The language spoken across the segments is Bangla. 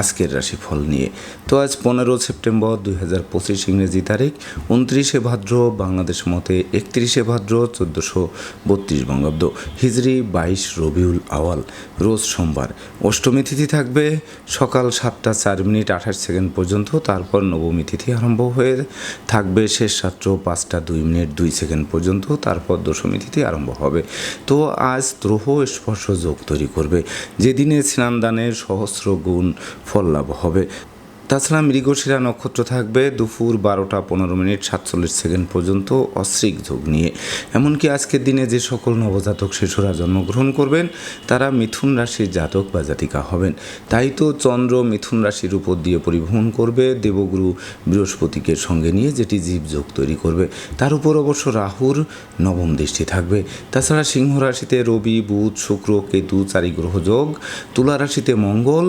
আজকের রাশিফল নিয়ে। তো আজ পনেরো সেপ্টেম্বর দুই হাজার পঁচিশ ইংরেজি তারিখ, উনত্রিশে ভাদ্র বাংলাদেশ মতে একত্রিশে ভাদ্র চোদ্দোশো বত্রিশ বঙ্গাব্দ, হিজরি বাইশ রবিউল আওয়াল, রোজ সোমবার। অষ্টমী তিথি থাকবে, সকাল সাতটা চার মিনিট আঠাশ সেকেন্ড পর্যন্ত, তারপর নবমী তিথি আরম্ভ হয়ে থাকবে শেষ রাত্র পাঁচটা দুই মিনিট দুই সেকেন্ড পর্যন্ত, তারপর দশমী তিথি আরম্ভ হবে। তো আজ দ্রোহ স্পর্শ যোগ তৈরি করবে। যেদিনে স্নানদানের সহস্র গুণ ফল লাভ হবে। তাছাড়া মৃগশিরা নক্ষত্র থাকবে দুপুর বারোটা পনেরো মিনিট সাতচল্লিশ সেকেন্ড পর্যন্ত অশ্রিক যোগ নিয়ে। এমনকি আজকের দিনে যে সকল নবজাতক শিশুরা জন্মগ্রহণ করবেন, তারা মিথুন রাশির জাতক বা জাতিকা হবেন। তাই তো চন্দ্র মিথুন রাশির উপর দিয়ে পরিভ্রমণ করবে, দেবগুরু বৃহস্পতিকে সঙ্গে নিয়ে যেটি জীব যোগ তৈরি করবে। তার উপর অবশ্য রাহুর নবম দৃষ্টি থাকবে। তাছাড়া সিংহ রাশিতে রবি, বুধ, শুক্র, কেতু চারি গ্রহ যোগ। তুলা রাশিতে মঙ্গল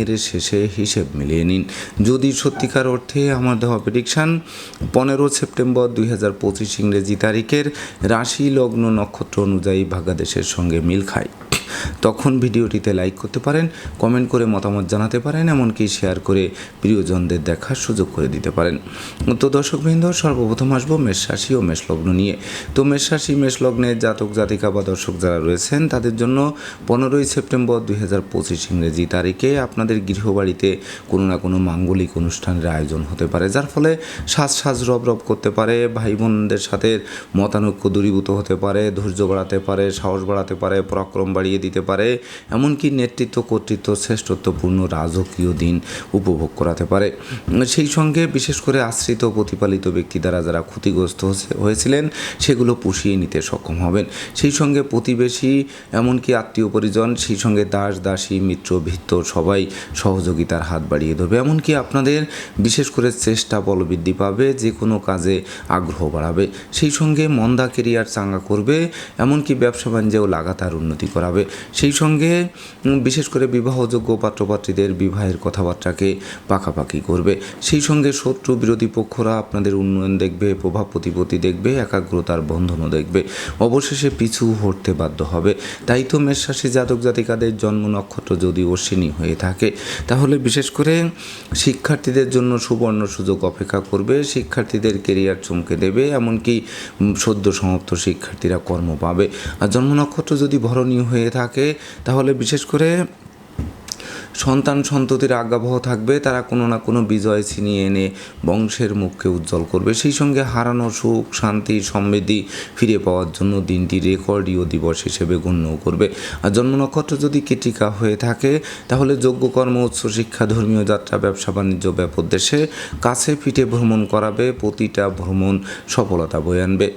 শেষে হিসেব মিলিয়ে নিন। যদি সত্যিকার অর্থে আমার দেওয়া প্রেডিকশান পনেরো সেপ্টেম্বর দুই হাজার পঁচিশ ইংরেজি তারিখের রাশি লগ্ন নক্ষত্র অনুযায়ী ভাগাদেশের সঙ্গে মিল খায়। তখন ভিডিওটিতে লাইক করতে পারেন কমেন্ট করে মতামত জানাতে পারেন, এমনকি শেয়ার করে প্রিয়জনদের দেখার সুযোগ করে দিতে পারেন। তো দর্শকবৃন্দ, সর্বপ্রথম আসব মেষ রাশি ও মেষলগ্ন নিয়ে। তো মেষ রাশি মেষলগ্নের জাতক, জাতিকা বা দর্শক যারা রয়েছেন, তাদের জন্য পনেরোই সেপ্টেম্বর দুই হাজার পঁচিশ ইংরেজি তারিখে আপনাদের গৃহবাড়িতে কোনো না কোনো মাঙ্গলিক অনুষ্ঠানের আয়োজন হতে পারে, যার ফলে সাজ সাজ রব রব করতে পারে ভাই বোনদের সাথে মতানৈক্য দূরীভূত হতে পারে, ধৈর্য বাড়াতে পারে, সাহস বাড়াতে পারে, পরাক্রম বাড়িয়ে দিতে পারে, এমনকি নেতৃত্ব কর্তৃত্ব শ্রেষ্ঠত্বপূর্ণ রাজকীয় দিন উপভোগ করাতে পারে। সেই সঙ্গে বিশেষ করে আশ্রিত প্রতিপালিত ব্যক্তি দ্বারা যারা ক্ষতিগ্রস্ত হয়েছে- হয়েছিলেন, সেগুলো পুষিয়ে নিতে সক্ষম হবেন। সেই সঙ্গে প্রতিবেশী, এমনকি আত্মীয় পরিজন, সেই সঙ্গে দাস, দাসী, মিত্র, ভিত্ত সবাই সহযোগিতার হাত বাড়িয়ে ধরবে। এমনকি আপনাদের বিশেষ করে চেষ্টা বলবৃদ্ধি পাবে, যে কোনো কাজে আগ্রহ বাড়াবে। সেই সঙ্গে মন্দা কেরিয়ার চাঙ্গা করবে, এমনকি ব্যবসা বাণিজ্যেও লাগাতার উন্নতি করাবে। সেই সঙ্গে বিশেষ করে বিবাহযোগ্য পাত্রপাত্রীদের বিবাহের কথাবার্তাকে পাকাপাকি করবে। সেই সঙ্গে শত্রু বিরোধী পক্ষরা আপনাদের উন্নয়ন দেখবে, প্রভাব প্রতিপত্তি দেখবে, একাগ্রতার বন্ধনও দেখবে। অবশেষে পিছু হটতে বাধ্য হবে। তাই তো মেষরাশি জাতক জাতিকাদের জন্ম নক্ষত্র যদি অশ্বিনী হয়ে থাকে, তাহলে বিশেষ করে শিক্ষার্থীদের জন্য সুবর্ণ সুযোগ অপেক্ষা করবে। শিক্ষার্থীদের কেরিয়ার চমকে দেবে, এমনকি সদ্য সমাপ্ত শিক্ষার্থীরা কর্ম পাবে। আর জন্ম নক্ষত্র যদি ভরণীয় হয়ে থাকে তাহলে বিশেষ করে সন্তান সন্ততির আজ্ঞাবহ থাকবে, তারা কোনো না কোনো বিজয় ছিনিয়ে এনে বংশের মুখকে উজ্জ্বল করবে। সেই সঙ্গে হারানো সুখ, শান্তি, সমৃদ্ধি ফিরে পাওয়ার জন্য দিনটি রেকর্ডীয় দিবস হিসেবে গণ্য করবে। আর জন্ম নক্ষত্র যদি কীটিকা হয়ে থাকে, তাহলে যোগ্যকর্ম উচ্চশিক্ষা ধর্মীয় যাত্রা, ব্যবসা, বাণিজ্য, ব্যাপক দেশে কাছে পিঠে ভ্রমণ করাবে, প্রতিটা ভ্রমণ সফলতা বয়ে আনবে।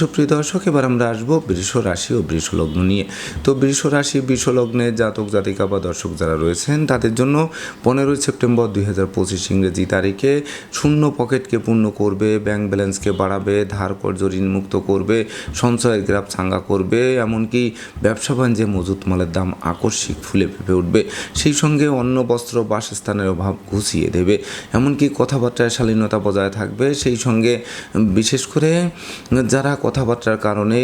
সুপ্রিয় দর্শক, এবার আমরা আসব বৃষ রাশি ও বৃষ লগ্ন নিয়ে। তো বৃষ রাশি বৃষ লগ্নের জাতক, জাতিকা বা দর্শক যারা রয়েছেন। তাদের জন্য পনেরোই সেপ্টেম্বর দুই হাজার পঁচিশ ইংরেজি তারিখে শূন্য পকেটকে পূর্ণ করবে, ব্যাংক ব্যালেন্সকে বাড়াবে, ধার কর্য ঋণ মুক্ত করবে, সঞ্চয়ের গ্রাফ চাঙ্গা করবে, এমনকি ব্যবসা বাণিজ্যে মজুত মালের দাম আকস্মিক ফুলে ফেপে উঠবে। সেই সঙ্গে অন্ন, বস্ত্র, বাসস্থানের অভাব ঘুষিয়ে দেবে। এমনকি কথাবার্তায় শালীনতা বজায় থাকবে। সেই সঙ্গে বিশেষ করে যারা কথাবার্তার কারণে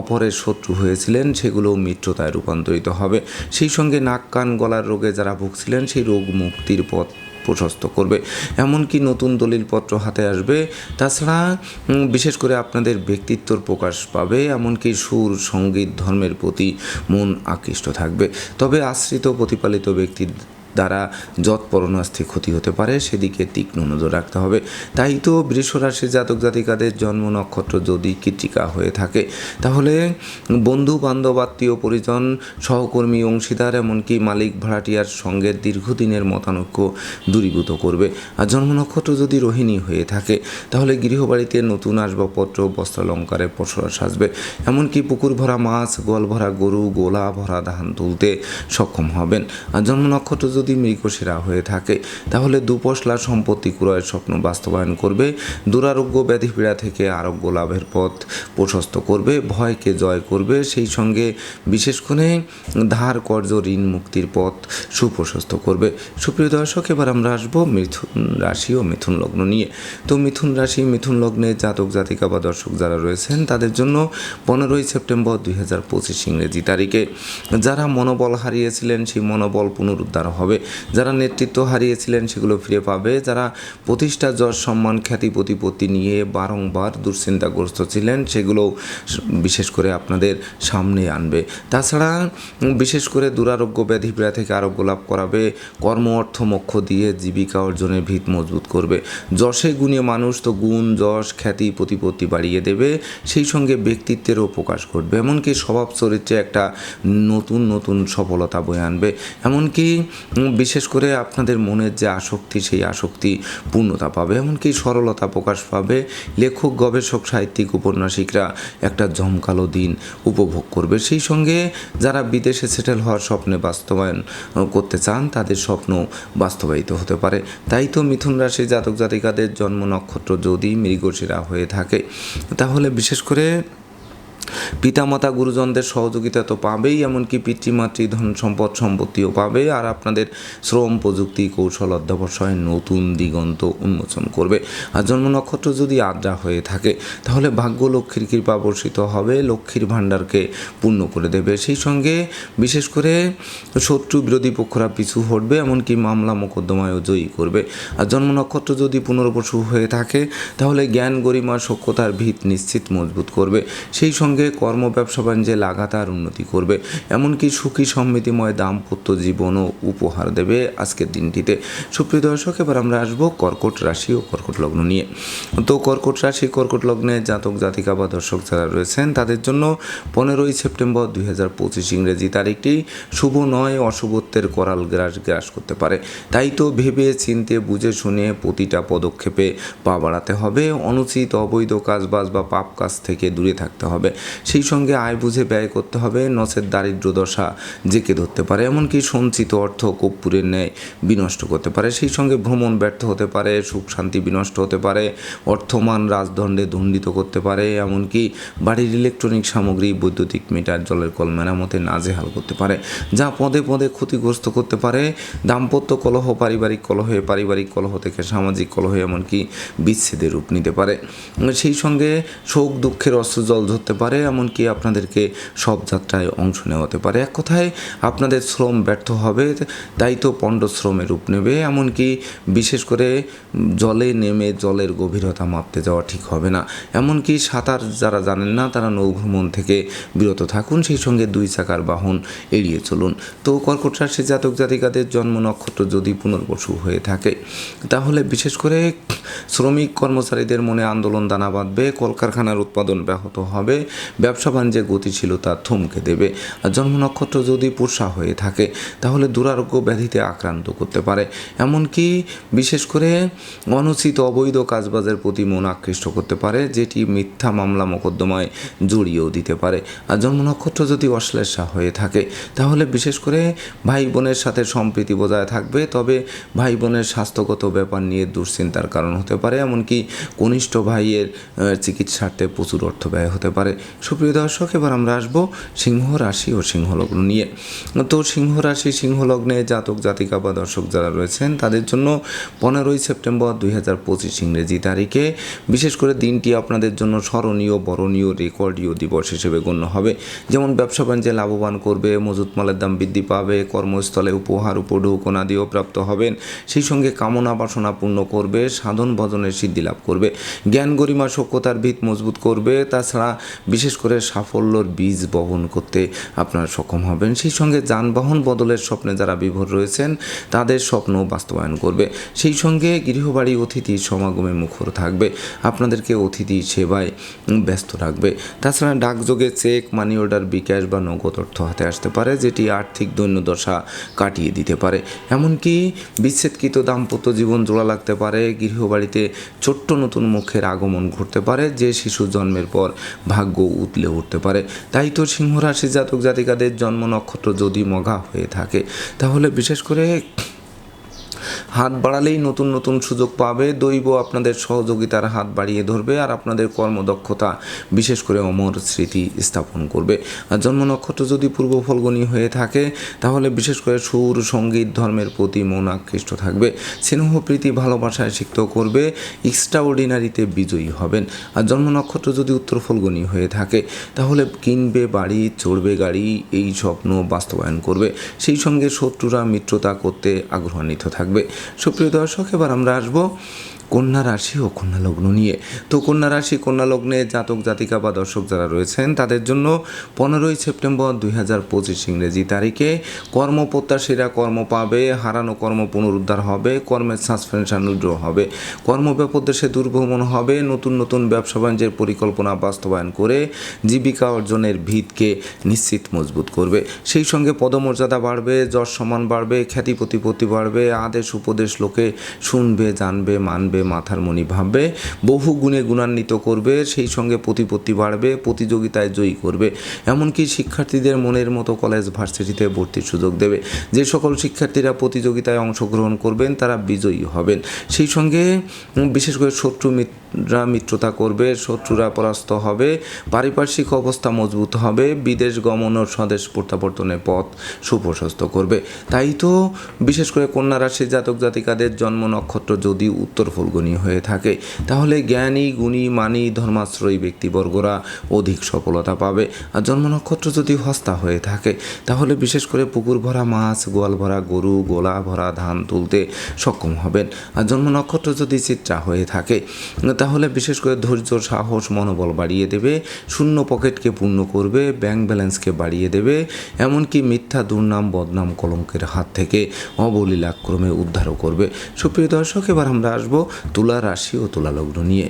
অপরের শত্রু হয়েছিলেন সেগুলো মিত্রতায় রূপান্তরিত হবে। সেই সঙ্গে নাক, কান গলার রোগে যারা ভুগছিলেন সেই রোগ মুক্তির পথ প্রশস্ত করবে। এমনকি নতুন দলিলপত্র হাতে আসবে। তাছাড়া বিশেষ করে আপনাদের ব্যক্তিত্বর প্রকাশ পাবে। এমনকি সুর, সংগীত, ধর্মের প্রতি মন আকৃষ্ট থাকবে। তবে আশ্রিত প্রতিপালিত ব্যক্তির দ্বারা যৎ পরনাস্তি ক্ষতি হতে পারে, সেদিকে তীক্ষ্ণ নজর রাখতে হবে। তাই তো বৃষ রাশির জাতক জাতিকাদের জন্ম নক্ষত্র যদি কৃতিকা হয়ে থাকে, তাহলে বন্ধু, বান্ধব, আত্মীয়, পরিজন, সহকর্মী, অংশীদার, এমনকি মালিক, ভাড়াটিয়ার সঙ্গে দীর্ঘদিনের মতানৈক্য দূরীভূত করবে। আর জন্ম নক্ষত্র যদি রোহিণী হয়ে থাকে, তাহলে গৃহবাড়িতে নতুন আসবাবপত্র, বস্ত্রালঙ্কারে পসরা সাজবে। এমনকি পুকুর ভরা মাছ, গোয়াল ভরা গরু, গোলা ভরা ধান তুলতে সক্ষম হবেন। আর জন্ম নক্ষত্র যদি মৃগশিরা হয়ে থাকে, তাহলে দুপশলা সম্পত্তি ক্রয়ের স্বপ্ন বাস্তবায়ন করবে, দুরারোগ্য ব্যাধি পীড়া থেকে আরোগ্য লাভের পথ প্রশস্ত করবে, ভয়কে জয় করবে, সেই সঙ্গে বিশেষ করে ধার কর্য ঋণ মুক্তির পথ সুপ্রশস্ত করবে। সুপ্রিয় দর্শক, এবার আমরা আসব মিথুন রাশি ও মিথুন লগ্ন নিয়ে। তো মিথুন রাশি, মিথুন লগ্নে জাতক, জাতিকা বা দর্শক যারা রয়েছেন, তাদের জন্য পনেরোই সেপ্টেম্বর দুই হাজার পঁচিশ ইংরেজি তারিখে, যারা মনোবল হারিয়েছিলেন, সেই মনোবল পুনরুদ্ধার হবে। যারা নেতৃত্ব হারিয়েছিলেন সেগুলো ফিরে পাবে। যারা প্রতিষ্ঠা যশ সম্মান খ্যাতি প্রতিপত্তি নিয়ে বারংবার দুশ্চিন্তাগ্রস্ত ছিলেন সেগুলো বিশেষ করে আপনাদের সামনে আনবে। তাছাড়া বিশেষ করে দুরারোগ্য ব্যাধি পীড়া থেকে আরোগ্য লাভ করাবে। কর্ম, অর্থ, মোক্ষ দিয়ে জীবিকা অর্জনের ভিত মজবুত করবে। যশে গুণে মানুষ তো গুণ, যশ, খ্যাতি, প্রতিপত্তি বাড়িয়ে দেবে। সেই সঙ্গে ব্যক্তিত্বেরও প্রকাশ ঘটবে। এমনকি স্বভাব চরিত্রে একটা নতুন নতুন সফলতা বয়ে আনবে। এমনকি বিশেষ করে আপনাদের মনের যে আসক্তি, সেই আসক্তি পূর্ণতা পাবে। এমনকি সরলতা প্রকাশ পাবে। লেখক, গবেষক, সাহিত্যিক, উপন্যাসিকরা একটা জমকালো দিন উপভোগ করবে। সেই সঙ্গে যারা বিদেশে সেটেল হওয়ার স্বপ্নে বাস্তবায়ন করতে চান, তাদের স্বপ্ন বাস্তবায়িত হতে পারে। তাই তো মিথুন রাশি জাতক জাতিকাদের জন্ম নক্ষত্র যদি মৃগশিরা হয়ে থাকে, তাহলে বিশেষ করে পিতামাতা গুরুজনদের সহযোগিতা তো পাবেই, এমনকি পিতৃমাতৃ ধন সম্পদ সম্পত্তিও পাবে, আর আপনাদের শ্রম, প্রযুক্তি, কৌশল অধ্যবসায় নতুন দিগন্ত উন্মোচন করবে। আর জন্ম নক্ষত্র যদি আদ্রা হয়ে থাকে, তাহলে ভাগ্য লক্ষ্মীর কৃপা বর্ষিত হবে, লক্ষ্মীর ভাণ্ডারকে পূর্ণ করে দেবে। সেই সঙ্গে বিশেষ করে শত্রু বিরোধী পক্ষরা পিছু হটবে, এমনকি মামলা মোকদ্দমায়ও জয়ী করবে। আর জন্ম নক্ষত্র যদি পুনর্বসু হয়ে থাকে, তাহলে জ্ঞান গরিমা সক্ষতার ভিত নিশ্চিত মজবুত করবে। সেই সঙ্গে কর্ম ব্যবসা বাণিজ্যে লাগাতার উন্নতি করবে। এমনকি সুখী সমৃদ্ধিময় দাম্পত্য জীবনও উপহার দেবে আজকের দিনটিতে। সুপ্রিয় দর্শক, এবার আমরা আসব কর্কট রাশি ও কর্কট লগ্ন নিয়ে। তো কর্কট রাশি, কর্কট লগ্নে জাতক, জাতিকা বা দর্শক যারা রয়েছেন, তাদের জন্য পনেরোই সেপ্টেম্বর দুই হাজার পঁচিশ ইংরেজি তারিখটি শুভ নয়, অশুভত্বের করাল গ্রাস গ্রাস করতে পারে। তাই তো ভেবে, চিনতে, বুঝে, শুনে প্রতিটা পদক্ষেপে পা বাড়াতে হবে। অনুচিত, অবৈধ কাজবাজ বা পাপ কাজ থেকে দূরে থাকতে হবে। সেই সঙ্গে আয় বুঝে ব্যয় করতে হবে নচের দারিদ্র দশা জেকে ধরতে পারে। এমনকি সঞ্চিত অর্থ কর্পূরের ন্যায় বিনষ্ট করতে পারে। সেই সঙ্গে ভ্রমণ ব্যর্থ হতে পারে, সুখ শান্তি বিনষ্ট হতে পারে, অর্থমান রাজদণ্ডে দণ্ডিত করতে পারে, এমনকি বাড়ির ইলেকট্রনিক সামগ্রী, বৈদ্যুতিক মিটার, জলের কল মেরামতে নাজেহাল করতে পারে, যা পদে পদে ক্ষতিগ্রস্ত করতে পারে। দাম্পত্য কলহ পারিবারিক কলহে পারিবারিক কলহ থেকে সামাজিক কলহ, এমনকি বিচ্ছেদের রূপ নিতে পারে। সেই সঙ্গে শোক দুঃখের অস্ত্র জল ধরতে পারে এমনকি আপনাদেরকে সব যাত্রায় অংশ নেওয়াতে পারে। এক কথায়, আপনাদের শ্রম ব্যর্থ হবে, তাই তো পণ্ড রূপ নেবে, এমনকি বিশেষ করে জলে নেমে জলের গভীরতা মাপতে যাওয়া ঠিক হবে না। এমনকি সাঁতার যারা জানেন না, তারা নৌভ্রমণ থেকে বিরত থাকুন, সেই সঙ্গে দুই চাকার বাহন এড়িয়ে চলুন। তো কর্কট রাশি জাতক জাতিকাদের জন্ম নক্ষত্র যদি পুনর্বসু হয়ে থাকে, তাহলে বিশেষ করে শ্রমিক কর্মচারীদের মনে আন্দোলন দানা বাঁধবে, কলকারখানার উৎপাদন ব্যাহত হবে ব্যবসা বাণিজ্যে গতিশীলতা থমকে দেবে। আর জন্ম নক্ষত্র যদি পোষা হয়ে থাকে, তাহলে দুরারোগ্য ব্যাধিতে আক্রান্ত করতে পারে। এমনকি বিশেষ করে অনুচিত অবৈধ কাজবাজের প্রতি মন আকৃষ্ট করতে পারে, যেটি মিথ্যা মামলা মোকদ্দমায় জড়িয়েও দিতে পারে। আর জন্ম নক্ষত্র যদি অশ্লেষা হয়ে থাকে, তাহলে বিশেষ করে ভাই বোনের সাথে সম্প্রীতি বজায় থাকবে। তবে ভাই বোনের স্বাস্থ্যগত ব্যাপার নিয়ে দুশ্চিন্তার কারণ হতে পারে। এমনকি কনিষ্ঠ ভাইয়ের চিকিৎসার্থে প্রচুর অর্থ ব্যয় হতে পারে। সুপ্রিয় দর্শক, এবার আমরা আসব সিংহ রাশি ও সিংহ লগ্ন নিয়ে। তো সিংহ রাশি, সিংহ লগ্নে জাতক, জাতিকা বা দর্শক যারা রয়েছেন, তাদের জন্য পনেরোই সেপ্টেম্বর দুই হাজার পঁচিশ ইংরেজি তারিখে বিশেষ করে দিনটি আপনাদের জন্য স্মরণীয়, বরণীয়, রেকর্ডীয় দিবস হিসেবে গণ্য হবে। যেমন ব্যবসা বাণিজ্যে লাভবান করবে, মজুত মালের দাম বৃদ্ধি পাবে, কর্মস্থলে উপহার উপঢৌকন আদিও প্রাপ্ত হবেন। সেই সঙ্গে কামনা বাসনা পূর্ণ করবে, সাধন ভজনের সিদ্ধি লাভ করবে। জ্ঞান গরিমা সক্ষতার ভিত মজবুত করবে। তাছাড়া বিশেষ করে সাফল্যর বীজ বহন করতে আপনারা সক্ষম হবেন। সেই সঙ্গে যানবাহন বদলের স্বপ্নে যারা বিভোর রয়েছেন, তাদের স্বপ্ন বাস্তবায়ন করবে। সেই সঙ্গে গৃহবাড়ি অতিথি সমাগমে মুখর থাকবে। আপনাদেরকে অতিথি সেবায় ব্যস্ত রাখবে। তাছাড়া ডাকযোগে চেক, মানি অর্ডার, বিকাশ বা নগদ অর্থ হাতে আসতে পারে, যেটি আর্থিক দৈন্যদশা কাটিয়ে দিতে পারে। এমনকি বিচ্ছেদকৃত দাম্পত্য জীবন জোড়া লাগতে পারে, গৃহবাড়িতে ছোট্ট নতুন মুখের আগমন ঘটতে পারে, যে শিশু জন্মের পর ভাগ্য উতলে উঠতে পারে। তাই তো সিংহ রাশি জাতক জাতিকাদের জন্ম নক্ষত্র যদি মঘা হয়ে থাকে, তাহলে বিশেষ করে হাত বাড়ালেই নতুন নতুন সুযোগ পাবে। দৈব আপনাদের সহযোগিতার হাত বাড়িয়ে ধরবে আর আপনাদের কর্মদক্ষতা বিশেষ করে অমর স্মৃতি স্থাপন করবে। আর জন্ম নক্ষত্র যদি পূর্ব ফলগুনি হয়ে থাকে, তাহলে বিশেষ করে সুর, সংগীত, ধর্মের প্রতি মন আকৃষ্ট থাকবে। স্নেহ, প্রীতি, ভালোবাসায় সিক্ত করবে। এক্সট্রা অর্ডিনারিতে বিজয়ী হবেন। আর জন্ম নক্ষত্র যদি উত্তর ফলগুনি হয়ে থাকে, তাহলে কিনবে বাড়ি, চড়বে গাড়ি, এই স্বপ্ন বাস্তবায়ন করবে। সেই সঙ্গে শত্রুরা মিত্রতা করতে আগ্রহান্বিত থাকবে। সুপ্রিয় দর্শক এবার আমরা আসব কন্যা রাশি ও কন্যা লগ্ন নিয়ে। তো কন্যা রাশি, কন্যা লগ্নে জাতক, জাতিকা বা দর্শক যারা রয়েছেন, তাদের জন্য পনেরোই সেপ্টেম্বর দুই হাজার পঁচিশ ইংরেজি তারিখে কর্মপ্রত্যাশীরা কর্ম পাবে, হারানো কর্ম পুনরুদ্ধার হবে, কর্মের সাসপেনশন উইড্র হবে। কর্মব্যাপক দেশে দুর্ভ্রমণ হবে, নতুন নতুন ব্যবসা বাণিজ্যের পরিকল্পনা বাস্তবায়ন করে জীবিকা অর্জনের ভিতকে নিশ্চিত মজবুত করবে। সেই সঙ্গে পদমর্যাদা বাড়বে যশ সম্মান বাড়বে খ্যাতি প্রতিপত্তি বাড়বে আদেশ উপদেশ লোকে শুনবে, জানবে, মানবে। মাথার মণি ভাববে, বহু গুণে গুণান্বিত করবে, সেই সঙ্গে প্রতিপত্তি বাড়বে, প্রতিযোগিতায় জয়ী করবে। এমনকি শিক্ষার্থীদের মনের মতো কলেজ ভার্সিটিতে ভর্তির সুযোগ দেবে। যে সকল শিক্ষার্থীরা প্রতিযোগিতায় অংশগ্রহণ করবেন, তারা বিজয়ী হবেন। সেই সঙ্গে বিশেষ করে শত্রু মিত্ররা মিত্রতা করবে, শত্রুরা পরাস্ত হবে, পারিপার্শ্বিক অবস্থা মজবুত হবে, বিদেশ গমন ও স্বদেশ প্রত্যাবর্তনের পথ সুপ্রশস্ত করবে। তাই তো বিশেষ করে কন্যা রাশির জাতক জাতিকাদের জন্ম নক্ষত্র যদি উত্তর ফলগুনি হয়ে থাকে, তাহলে জ্ঞানী, গুণী, মানি, ধর্মাশ্রয়ী ব্যক্তিবর্গরা অধিক সফলতা পাবে। আর জন্ম নক্ষত্র যদি হস্তা হয়ে থাকে, তাহলে বিশেষ করে পুকুর ভরা মাছ, গোয়াল ভরা গরু, গোলা ভরা ধান তুলতে সক্ষম হবেন। আর জন্ম নক্ষত্র যদি চিত্রা হয়ে থাকে তাহলে বিশেষ করে ধৈর্য, সাহস, মনোবল বাড়িয়ে দেবে, শূন্য পকেটকে পূর্ণ করবে, ব্যাংক ব্যালেন্সকে বাড়িয়ে দেবে, এমনকি মিথ্যা, দুর্নাম, বদনাম কলঙ্কের হাত থেকে অবলীলাক্রমে উদ্ধারও করবে। সুপ্রিয় দর্শক, এবার আমরা আসব তুলা রাশি ও তুলা লগ্ন নিয়ে।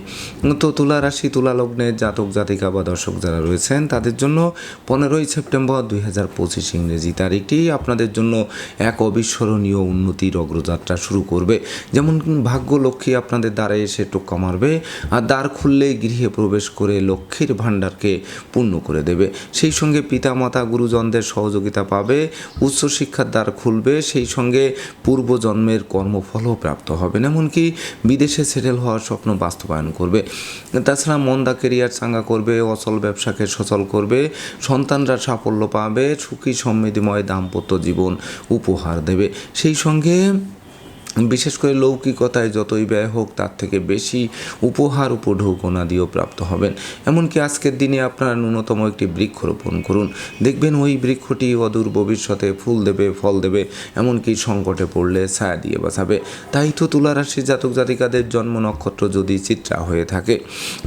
তো তুলা রাশি, তুলা লগ্নের জাতক, জাতিকা বা দর্শক যারা রয়েছেন, তাদের জন্য পনেরোই সেপ্টেম্বর দুই হাজার পঁচিশ ইংরেজি তারিখটি আপনাদের জন্য এক অবিস্মরণীয় উন্নতির অগ্রযাত্রা শুরু করবে। যেমন ভাগ্য লক্ষ্মী আপনাদের দ্বারে এসে টোক্কা মারবে আর দ্বার খুললেই গৃহে প্রবেশ করে লক্ষ্মীর ভাণ্ডারকে পূর্ণ করে দেবে। সেই সঙ্গে পিতামাতা গুরুজনদের সহযোগিতা পাবে, উচ্চশিক্ষার দ্বার খুলবে, সেই সঙ্গে পূর্বজন্মের কর্মফলও প্রাপ্ত হবেন এমনকি বিদেশে সেটেল হওয়ার স্বপ্ন বাস্তবায়ন করবে। তাছাড়া মন্দা কেরিয়ার চাঙ্গা করবে, অচল ব্যবসাকে সচল করবে, সন্তানরা সাফল্য পাবে, সুখী সমৃদ্ধিময় দাম্পত্য জীবন উপহার দেবে। সেই সঙ্গে বিশেষ করে লৌকিকতায় যতই ব্যয় হোক, তার থেকে বেশি উপহার উপঢৌকনা দিয়েও প্রাপ্ত হবেন। এমনকি আজকের দিনে আপনারা ন্যূনতম একটি বৃক্ষ রোপণ করুন। দেখবেন ওই বৃক্ষটি অদূর ভবিষ্যতে ফুল দেবে, ফল দেবে, এমনকি সংকটে পড়লে ছায়া দিয়ে বাঁচাবে। তাই তো তুলারাশি জাতক জাতিকাদের জন্ম নক্ষত্র যদি চিত্রা হয়ে থাকে,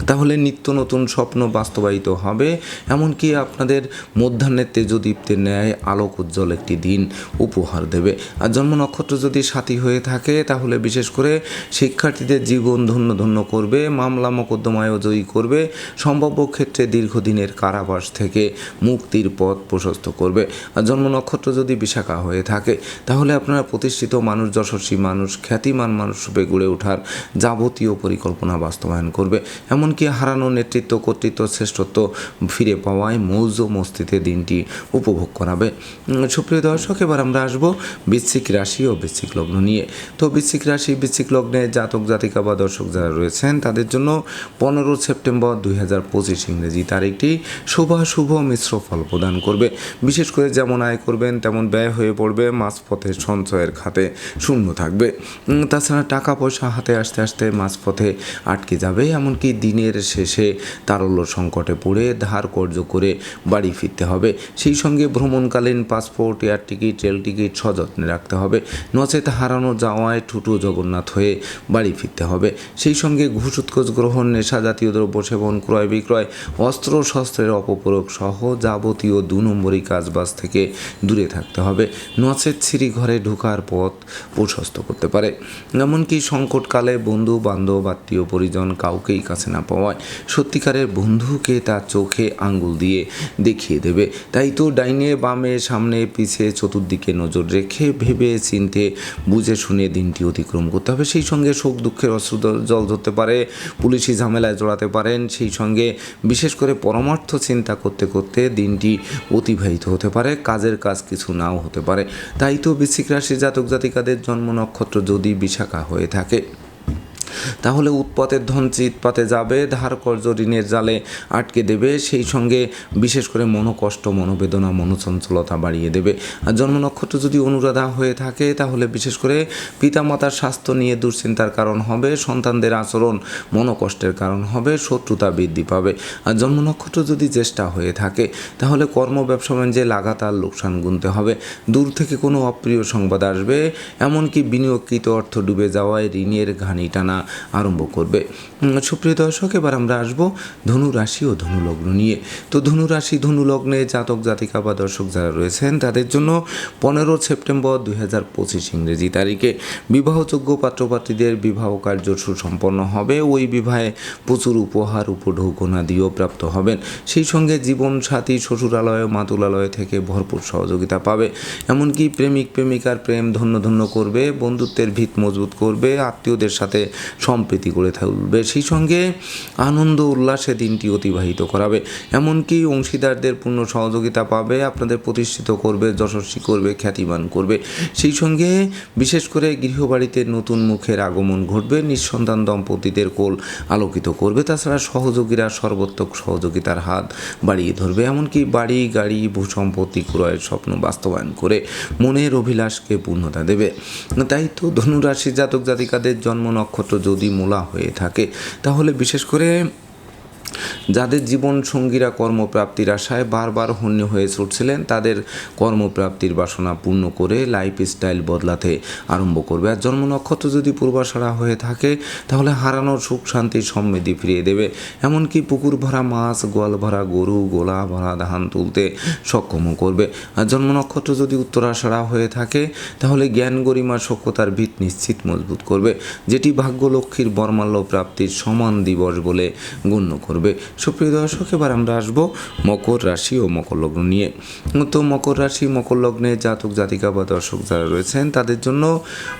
তাহলে নিত্য নতুন স্বপ্ন বাস্তবায়িত হবে। এমনকি আপনাদের মধ্যাহ্নের তেজদীপ্তের ন্যায় আলোক উজ্জ্বল একটি দিন উপহার দেবে। আর জন্ম নক্ষত্র যদি সাথী হয়ে থাকে তাহলে বিশেষ করে শিক্ষার্থীদের জীবন ধন্য ধন্য করবে, মামলা মোকদ্দমায়ও জয়ী করবে, সম্ভাব্য ক্ষেত্রে দীর্ঘদিনের কারাবাস থেকে মুক্তির পথ প্রশস্ত করবে। আর জন্ম নক্ষত্র যদি বিশাখা হয়ে থাকে, তাহলে আপনারা প্রতিষ্ঠিত মানুষ যশস্বী মানুষ, খ্যাতিমান মানুষ রূপে গড়ে ওঠার যাবতীয় পরিকল্পনা বাস্তবায়ন করবে। এমনকি হারানো নেতৃত্ব, কর্তৃত্ব, শ্রেষ্ঠত্ব ফিরে পাওয়ায় মৌজ মস্তিতে দিনটি উপভোগ করাবে। সুপ্রিয় দর্শক, এবার আমরা আসব বৃশ্চিক রাশি ও বৃশ্চিক লগ্ন নিয়ে। তো বৃশ্চিক রাশি, বৃশ্চিক লগ্নে জাতক, জাতিকা বা দর্শক যারা রয়েছেন, তাদের জন্য পনেরো সেপ্টেম্বর দুই হাজার পঁচিশ ইংরেজি তারিখটি শুভাশুভ মিশ্র ফল প্রদান করবে। বিশেষ করে যেমন আয় করবেন, তেমন ব্যয় হয়ে পড়বে, মাঝপথে সঞ্চয়ের খাতে শূন্য থাকবে। তাছাড়া টাকা পয়সা হাতে আসতে আসতে মাঝপথে আটকে যাবে, এমনকি দিনের শেষে তারল্য সংকটে পড়ে ধার কর্য করে বাড়ি ফিরতে হবে। সেই সঙ্গে ভ্রমণকালীন passport, air ticket, rail ticket সযত্নে রাখতে হবে। নচেত হারানো যা যাওয়ায় ঠুটু জগন্নাথ হয়ে বাড়ি ফিরতে হবে। সেই সঙ্গে ঘুষ উৎকোচ গ্রহণ, নেশা জাতীয় দ্রব্য সেবন, ক্রয় বিক্রয়, অস্ত্র, শস্ত্রের অপপ্রয়োগ সহ যাবতীয় দু নম্বরই কাজবাজ থেকে দূরে থাকতে হবে। নচেত ছিরি ঘরে ঢোকার পথ প্রশস্ত করতে পারে। এমনকি সংকটকালে বন্ধু, বান্ধব, আত্মীয়, পরিজন কাউকেই কাছে না পাওয়ায় সত্যিকারের বন্ধুকে তার চোখে আঙ্গুল দিয়ে দেখিয়ে দেবে। তাই তো ডাইনে বামে সামনে পিছে চতুর্দিকে নজর রেখে ভেবে চিনতে বুঝে শুনে দিনটি অতিক্রম করতে হবে। সেই সঙ্গে শোক, দুঃখের অশ্রু জল ধরতে পারে, পুলিশি ঝামেলায় জড়াতে পারেন। সেই সঙ্গে বিশেষ করে পরমার্থ চিন্তা করতে করতে দিনটি অতিবাহিত হতে পারে, কাজের কাজ কিছু নাও হতে পারে। তাই তো বৃশ্চিক রাশি জাতক জাতিকাদের জন্ম নক্ষত্র যদি বিশাখা হয়ে থাকে। তাহলে উৎপাতের ধন চিৎপাতে যাবে, ধার কর্য ঋণের জালে আটকে দেবে, সেই সঙ্গে বিশেষ করে মনোকষ্ট, মনোবেদনা, মনোচঞ্চলতা বাড়িয়ে দেবে। আর জন্ম নক্ষত্র যদি অনুরাধা হয়ে থাকে, তাহলে বিশেষ করে পিতামাতার স্বাস্থ্য নিয়ে দুশ্চিন্তার কারণ হবে, সন্তানদের আচরণ মনোকষ্টের কারণ হবে, শত্রুতা বৃদ্ধি পাবে। আর জন্ম নক্ষত্র যদি চেষ্টা হয়ে থাকে, তাহলে কর্ম ব্যবসা বাণিজ্যে লাগাতার লোকসান গুনতে হবে। দূর থেকে কোনো অপ্রিয় সংবাদ আসবে, এমনকি বিনিয়োগকৃত অর্থ ডুবে যাওয়ায় ঋণের ঘানি টানা। আরম্ভ করবে। সুপ্রিয় দর্শক, এবার আমরা আসব ধনু রাশি ও ধনু লগ্ন নিয়ে। তো ধনু রাশি ধনু লগ্নে জাতক, জাতিকা বা দর্শক যারা রয়েছেন, তাদের জন্য পনেরো সেপ্টেম্বর দুই হাজার পঁচিশ ইংরেজি তারিখে বিবাহযোগ্য পাত্রপাত্রীদের বিবাহ কার্য সুসম্পন্ন হবে। ওই বিবাহে প্রচুর উপহার, উপঢৌকনা দিয়েও প্রাপ্ত হবেন। সেই সঙ্গে জীবন সাথী, শ্বশুরালয়, মাতুলালয় থেকে ভরপুর সহযোগিতা পাবে। এমনকি প্রেমিক, প্রেমিকার প্রেম ধন্য ধন্য করবে, বন্ধুত্বের ভিত মজবুত করবে, আত্মীয়দের সাথে সম্প্রীতি করে তুলবে। সেই সঙ্গে আনন্দ উল্লাসে দিনটি অতিবাহিত করাবে। এমনকি অংশীদারদের পূর্ণ সহযোগিতা পাবে, আপনাদের প্রতিষ্ঠিত করবে, যশস্বী করবে, খ্যাতিমান করবে। সেই সঙ্গে বিশেষ করে গৃহবাড়িতে নতুন মুখের আগমন ঘটবে, নিঃসন্তান দম্পতিদের কোল আলোকিত করবে, তাছাড়া সহযোগীরা সর্বোত্তক সহযোগিতার হাত বাড়িয়ে ধরবে। এমনকি বাড়ি, গাড়ি, ভূসম্পত্তি ক্রয়ের স্বপ্ন বাস্তবায়ন করে মনের অভিলাষকে পূর্ণতা দেবে। তাই তো ধনুরাশি জাতক জাতিকাদের জন্ম নক্ষত্র যদি মূলা হয়ে থাকে। তাহলে বিশেষ করে যাদের জীবন সঙ্গীরা কর্মপ্রাপ্তির আশায় বারবার হন্য হয়ে ছুটছিলেন, তাদের কর্মপ্রাপ্তির বাসনা পূর্ণ করে লাইফ স্টাইল বদলাতে আরম্ভ করবে। আর জন্ম নক্ষত্র যদি পূর্বাশারা হয়ে থাকে, তাহলে হারানোর সুখ শান্তি সমৃদ্ধি ফিরিয়ে দেবে। এমনকি পুকুর ভরা মাছ, গোয়াল ভরা গরু, গোলা ভরা ধান তুলতে সক্ষমও করবে। আর জন্ম নক্ষত্র যদি উত্তরাশারা হয়ে থাকে, তাহলে জ্ঞান গরিমা সক্ষতার ভিত নিশ্চিত মজবুত করবে, যেটি ভাগ্য লক্ষ্মীর বর্মাল্য প্রাপ্তির সমান দিবস বলে গণ্য করবে। সুপ্রিয় দর্শক, এবার আমরা আসব মকর রাশি ও মকর লগ্ন নিয়ে। তো মকর রাশি, মকর লগ্নে জাতক, জাতিকা বা দর্শক যারা রয়েছেন, তাদের জন্য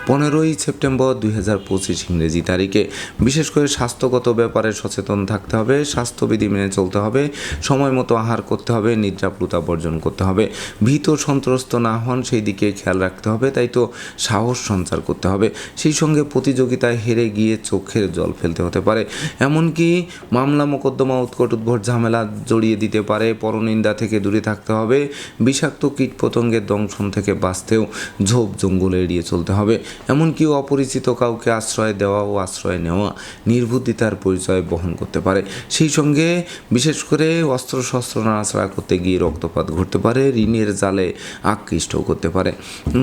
পনেরোই সেপ্টেম্বর দুই হাজার পঁচিশ ইংরেজি তারিখে বিশেষ করে স্বাস্থ্যগত ব্যাপারে সচেতন থাকতে হবে, স্বাস্থ্যবিধি মেনে চলতে হবে, সময় মতো আহার করতে হবে নিদ্রাপ্লুতা বর্জন করতে হবে। ভীত সন্ত্রস্ত না হন, সেই দিকে খেয়াল রাখতে হবে, তাই তো সাহস সঞ্চার করতে হবে সেই সঙ্গে প্রতিযোগিতায় হেরে গিয়ে চোখের জল ফেলতে হতে পারে। এমনকি মামলা মোকদ্দমা, উৎকট উদ্ভট ঝামেলা জড়িয়ে দিতে পারে। পরনিন্দা থেকে দূরে থাকতে হবে। বিষাক্ত কীটপতঙ্গের দংশন থেকে বাঁচতেও ঝোপ জঙ্গল এড়িয়ে চলতে হবে। এমনকি অপরিচিত কাউকে আশ্রয় দেওয়া ও আশ্রয় নেওয়া নির্বুদ্ধিতার পরিচয় বহন করতে পারে। সেই সঙ্গে বিশেষ করে অস্ত্রশস্ত্র নাড়াচাড়া করতে গিয়ে রক্তপাত ঘটতে পারে। ঋণের জালে আকৃষ্ট করতে পারে।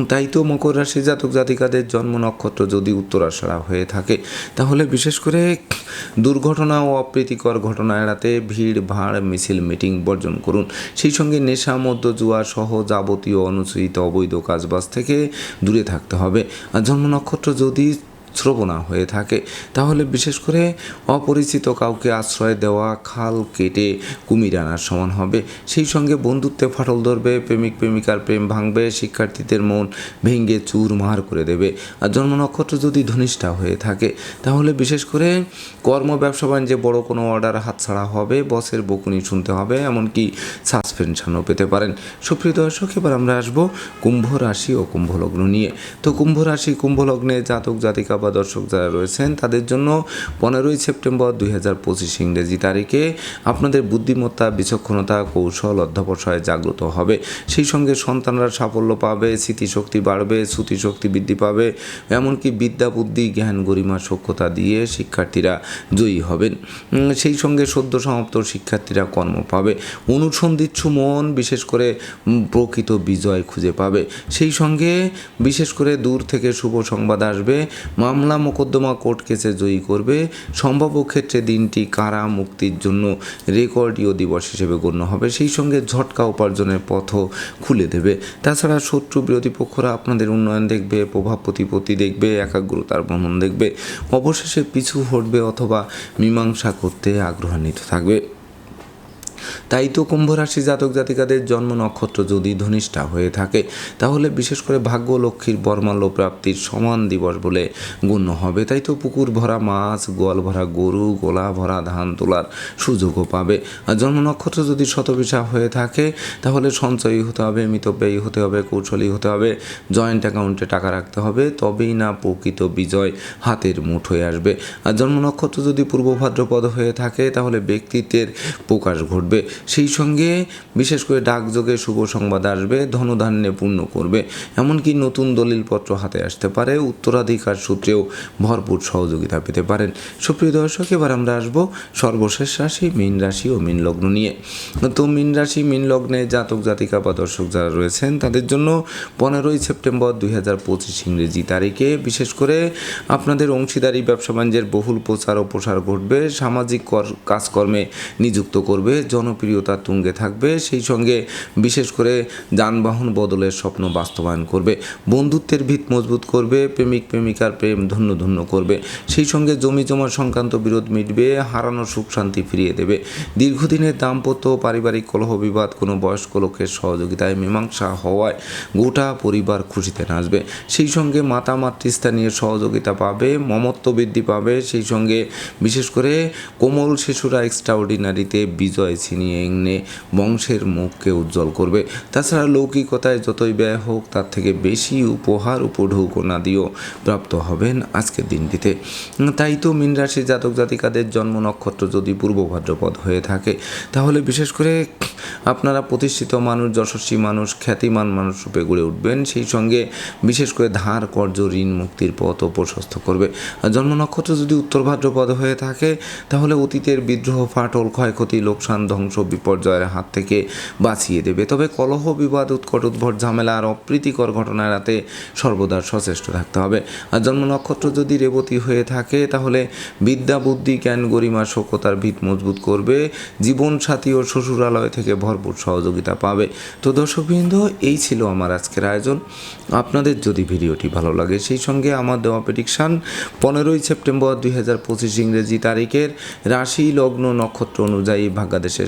তাই তো মকর রাশি জাতক জাতিকাদের জন্ম নক্ষত্র যদি উত্তরাশারা হয়ে থাকে তাহলে বিশেষ করে দুর্ঘটনা ও অপ্রীতিকর ঘটনা এড়াতে ভিড় ভাড় মিছিল মিটিং বর্জন করুন সেই সঙ্গে নেশা মধ্য জুয়া সহ যাবতীয় অনুচিত অবৈধ কাজবাজ থেকে দূরে থাকতে হবে আর জন্ম নক্ষত্র যদি শ্রবণা হয়ে থাকে। তাহলে বিশেষ করে অপরিচিত কাউকে আশ্রয় দেওয়া, খাল কেটে কুমির আনার সমান হবে। সেই সঙ্গে বন্ধুত্বে ফাটল ধরবে, প্রেমিক প্রেমিকার প্রেম ভাঙবে, শিক্ষার্থীদের মন ভেঙে চুরমার করে দেবে। আর জন্ম নক্ষত্র যদি ধনিষ্ঠা হয়ে থাকে, তাহলে বিশেষ করে কর্ম, ব্যবসা বাণিজ্যে বড় কোনো অর্ডার হাতছাড়া হবে, বসের বকুনি শুনতে হবে, এমনকি সাসপেনশনও পেতে পারেন। সুপ্রিয় দর্শক, এবার আমরা আসব কুম্ভ রাশি ও কুম্ভ লগ্ন নিয়ে। তো কুম্ভ রাশি কুম্ভ লগ্নে জাতক জাতিকা বা দর্শক যারা রয়েছেন, তাদের জন্য পনেরোই সেপ্টেম্বর দুই হাজার পঁচিশ ইংরেজি তারিখে আপনাদের বুদ্ধিমত্তা, বিচক্ষণতা, কৌশল অধ্যাবসায় জাগ্রত হবে। সেই সঙ্গে সন্তানরা সাফল্য পাবে, স্মৃতিশক্তি বাড়বে, শ্রুতিশক্তি বৃদ্ধি পাবে, এমনকি বিদ্যা, বুদ্ধি, জ্ঞান, গরিমা সক্ষতা দিয়ে শিক্ষার্থীরা জয়ী হবেন। সেই সঙ্গে সদ্য সমাপ্ত শিক্ষার্থীরা কর্ম পাবে। অনুসন্ধিচ্ছু মন বিশেষ করে প্রকৃত বিজয় খুঁজে পাবে। সেই সঙ্গে বিশেষ করে দূর থেকে শুভ সংবাদ আসবে। মামলা মোকদ্দমা কোর্ট কেসে জয়ী করবে। সম্ভাব্য ক্ষেত্রে দিনটি কারা মুক্তির জন্য রেকর্ডীয় দিবস হিসেবে গণ্য হবে, সেই সঙ্গে ঝটকা উপার্জনের পথও খুলে দেবে। তাছাড়া শত্রু বিরোধী পক্ষরা আপনাদের উন্নয়ন দেখবে, প্রভাব প্রতিপত্তি দেখবে, একাগ্রতার ভ্রমণ দেখবে, অবশেষে পিছু হটবে অথবা মীমাংসা করতে আগ্রহান্বিত থাকবে। তাই তো কুম্ভ রাশি জাতক জাতিকাদের জন্ম নক্ষত্র যদি ধনিষ্ঠা হয়ে থাকে, তাহলে বিশেষ করে ভাগ্য লক্ষ্মীর বর্মাল্য প্রাপ্তির সমান দিবস বলে গণ্য হবে। তাই তো পুকুর ভরা মাছ, গোয়াল ভরা গরু, গোলা ভরা ধান তোলার সুযোগও পাবে। আর জন্ম নক্ষত্র যদি শতবিশা হয়ে থাকে, তাহলে সঞ্চয়ী হতে হবে, মিতব্যয়ী হতে হবে, কৌশলী হতে হবে জয়েন্ট অ্যাকাউন্টে টাকা রাখতে হবে, তবেই না প্রকৃত বিজয় হাতের মুঠোয় আসবে। আর জন্ম নক্ষত্র যদি পূর্ব ভাদ্রপদ হয়ে থাকে, তাহলে ব্যক্তিত্বের প্রকাশ ঘটবে। সেই সঙ্গে বিশেষ করে ডাকযোগে শুভ সংবাদ আসবে, ধনধান্যে পূর্ণ করবে। এমনকি নতুন দলিলপত্র হাতে আসতে পারে, উত্তরাধিকার সূত্রেও ভরপুর সহযোগিতা পেতে পারেন। সুপ্রিয় দর্শক, এবার আমরা আসব সর্বশেষ রাশি, মীন রাশি ও মীন লগ্ন নিয়ে। তো মীন রাশি, মীন লগ্নে জাতক, জাতিকা বা দর্শক যারা রয়েছেন, তাদের জন্য পনেরোই সেপ্টেম্বর দুই হাজার পঁচিশ ইংরেজি তারিখে বিশেষ করে আপনাদের অংশীদারি, ব্যবসা বাণিজ্যের বহুল প্রচার ও প্রসার ঘটবে, সামাজিক কর- কাজকর্মে নিযুক্ত করবে জনপ্রিয়তা তুঙ্গে থাকবে। সেই সঙ্গে বিশেষ করে যানবাহন বদলের স্বপ্ন বাস্তবায়ন করবে। বন্ধুত্বের ভিত মজবুত করবে, প্রেমিক প্রেমিকার প্রেম ধন্য ধন্য করবে। সেই সঙ্গে জমি জমা সংক্রান্ত বিরোধ মিটবে, হারানো সুখ শান্তি ফিরিয়ে দেবে। দীর্ঘদিনের দাম্পত্য পারিবারিক কলহ বিবাদ কোনো বয়স্ক লোকের সহযোগিতায় মীমাংসা হওয়ায় গোটা পরিবার খুশিতে নাচবে। সেই সঙ্গে মাতা মাতৃস্থানীয় সহযোগিতা পাবে, মমত্ব বৃদ্ধি পাবে। সেই সঙ্গে বিশেষ করে কোমল শিশুরা এক্সট্রাঅর্ডিনারিতে বিজয় ছিনিয়ে এনে বংশের মুখকে উজ্জ্বল করবে। তাছাড়া লৌকিকতায় যতই ব্যয় হোক, তার থেকে বেশি উপহার উপঢৌকনা দিয়েও প্রাপ্ত হবেন আজকের দিনটিতে। তাই তো মীন রাশি জাতক জাতিকাদের জন্ম নক্ষত্র যদি পূর্ব ভাদ্রপদ হয়ে থাকে, তাহলে বিশেষ করে আপনারা প্রতিষ্ঠিত মানুষ, যশস্বী মানুষ, খ্যাতিমান মানুষ রূপে গড়ে উঠবেন। সেই সঙ্গে বিশেষ করে ধার কর্য ঋণ, মুক্তির পথ ও প্রশস্ত করবে। জন্ম নক্ষত্র যদি উত্তর ভাদ্রপদ হয়ে থাকে, তাহলে অতীতের বিদ্রোহ, ফাটল, ক্ষয়ক্ষতি, লোকসান ধ্বংস বিপর্যয়ের হাত থেকে বাঁচিয়ে দেবে। তবে কলহ, বিবাদ, উৎকট, উদ্ভট, ঝামেলা আর অপ্রীতিকর ঘটনা এড়াতে সর্বদা সচেষ্ট থাকতে হবে। আর জন্ম নক্ষত্র যদি রেবতী হয়ে থাকে, তাহলে বিদ্যা, বুদ্ধি, জ্ঞান, গরিমা সক্ষতার ভিত মজবুত করবে। জীবন সাথী ও শ্বশুরালয় থেকে ভরপুর সহযোগিতা পাবে। তো দর্শকবৃন্দ, এই ছিল আমার আজকের আয়োজন। আপনাদের যদি ভিডিওটি ভালো লাগে, সেই সঙ্গে আমার দেওয়া প্রেডিকশান পনেরোই সেপ্টেম্বর দুই হাজার পঁচিশ ইংরেজি তারিখের রাশি, লগ্ন, নক্ষত্র অনুযায়ী ভাগ্যাদেশের